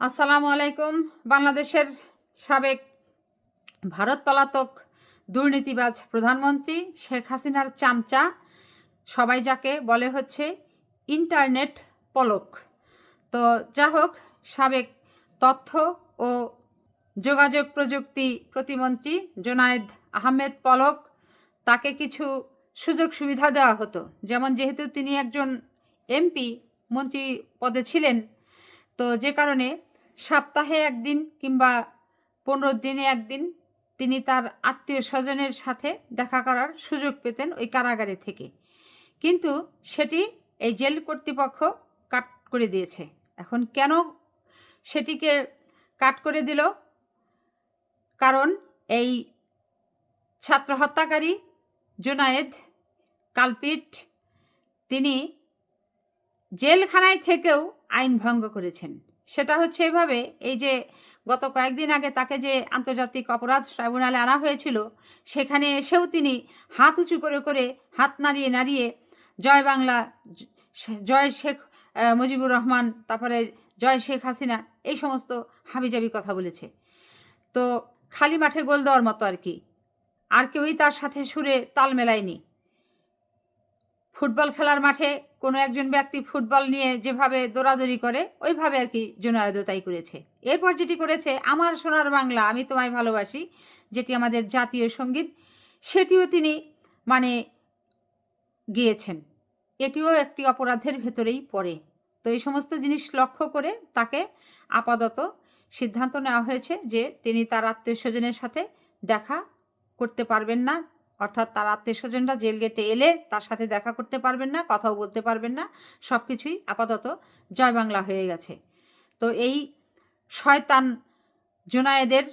আসসালামু আলাইকুম। বাংলাদেশের সাবেক ভারত পলাতক দুর্নীতিবাজ প্রধানমন্ত্রী শেখ হাসিনার চামচা সবাই যাকে বলে হচ্ছে ইন্টারনেট পলক। তো যা হোক, সাবেক তথ্য ও যোগাযোগ প্রযুক্তি প্রতিমন্ত্রী জোনায়েদ আহমেদ পলক তাকে কিছু সুযোগ সুবিধা দেওয়া হতো। যেমন যেহেতু তিনি একজন এমপি, মন্ত্রী পদে ছিলেন, তো যে কারণে সপ্তাহে একদিন কিংবা পনেরো দিনে একদিন তিনি তার আত্মীয় স্বজনের সাথে দেখা করার সুযোগ পেতেন ওই কারাগারে থেকে। কিন্তু সেটি এই জেল কর্তৃপক্ষ কাট করে দিয়েছে। এখন কেন সেটিকে কাট করে দিল? কারণ এই ছাত্র হত্যাকারী জুনায়েদ কালপিট তিনি জেলখানায় থেকেও আইন ভঙ্গ করেছেন। সেটা হচ্ছে এভাবে, এই যে গত কয়েকদিন আগে তাকে যে আন্তর্জাতিক অপরাধ ট্রাইব্যুনালে আনা হয়েছিল, সেখানে এসেও তিনি হাত উঁচু করে করে হাত নাড়িয়ে নাড়িয়ে জয় বাংলা জয় শেখ মুজিবুর রহমান, তারপরে জয় শেখ হাসিনা, এই সমস্ত হাবিজাবি কথা বলেছে। তো খালি মাঠে গোল দেওয়ার মতো আর কি। আর কেউই তার সাথে সুরে তাল মেলায়নি। ফুটবল খেলার মাঠে কোনো একজন ব্যক্তি ফুটবল নিয়ে যেভাবে দৌড়াদৌড়ি করে, ওইভাবে আর কি জুনায়দও তাই করেছে। এরপর যেটি করেছে, আমার সোনার বাংলা, আমি তোমায় ভালোবাসি, যেটি আমাদের জাতীয় সংগীত, সেটিও তিনি মানে গিয়েছেন। এটিও একটি অপরাধের ভেতরেই পড়ে। তো এই সমস্ত জিনিস লক্ষ্য করে তাকে আপাতত সিদ্ধান্ত নেওয়া হয়েছে যে তিনি তার আত্মীয় স্বজনের সাথে দেখা করতে পারবেন না। অর্থাৎ তার আত্মীয় স্বজনরা জেল গেটে এলে তার সাথে দেখা করতে পারবেন না, কথাও বলতে পারবেন না সব কিছুই আপাতত জয় বাংলা হয়ে গেছে। তো এই শয়তান জোনায়েদের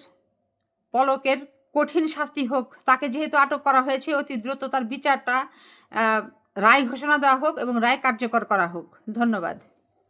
পলকের কঠিন শাস্তি হোক, তাকে যেহেতু আটক করা হয়েছে, অতি দ্রুত তার বিচারটা রায় ঘোষণা দেওয়া হোক এবং রায় কার্যকর করা হোক। ধন্যবাদ।